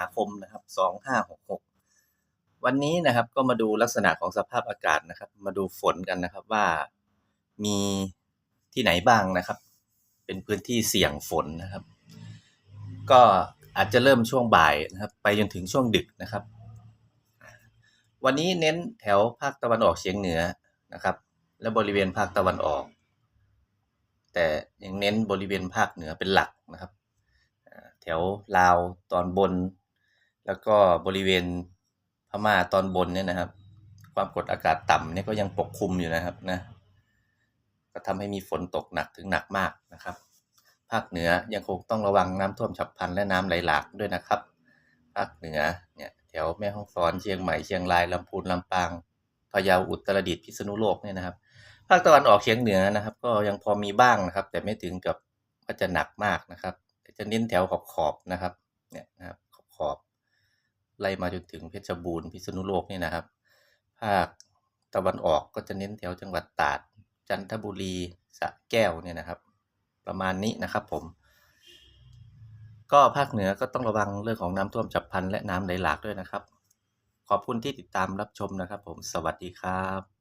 าคมนะครับสองห้าหกหกวันนี้นะครับก็มาดูลักษณะของสภาพอากาศนะครับ มาดูฝนกันนะครับว่ามีที่ไหนบ้างนะครับ เป็นพื้นที่เสี่ยงฝนนะครับ ก็อาจจะเริ่มช่วงบ่ายนะครับ ไปจนถึงช่วงดึกนะครับ วันนี้เน้นแถวภาคตะวันออกเฉียงเหนือนะครับ และบริเวณภาคตะวันออก แต่ยังเน้นบริเวณภาคเหนือเป็นหลักนะครับ แถวลาวตอนบน แล้วก็บริเวณพม่าตอนบนเนี่ยนะครับ ความกดอากาศต่ำเนี่ยก็ยังปกคลุมอยู่นะครับนะก็ทำให้มีฝนตกหนักถึงหนักมากนะครับ ภาคเหนือยังคงต้องระวังน้ำท่วมฉับพลันและน้ำไหลหลากด้วยนะครับ ภาคเหนือเนี่ยแถวแม่ฮ่องสอนเชียงใหม่เชียงรายลำพูนลำปางพะเยาอุตรดิตถ์พิษณุโลกเนี่ยนะครับ ภาคตะวันออกเฉียงเหนือนะครับ ก็ยังพอมีบ้างนะครับ แต่ไม่ถึงกับว่าจะหนักมากนะครับจะเน้นแถวขอบขอบนะครับเนี่ยนะครับขอบขอบ ไล่มาจนถึงเพชรบูรณ์พิษณุโลกนี่นะครับ ภาคตะวันออกก็จะเน้นแถวจังหวัดตราด จันทบุรีสระแก้วเนี่ยนะครับ ประมาณนี้นะครับผม ก็ภาคเหนือก็ต้องระวังเรื่องของน้ำท่วมฉับพลันและน้ำไหลหลากด้วยนะครับ ขอบคุณที่ติดตามรับชมนะครับผม สวัสดีครับ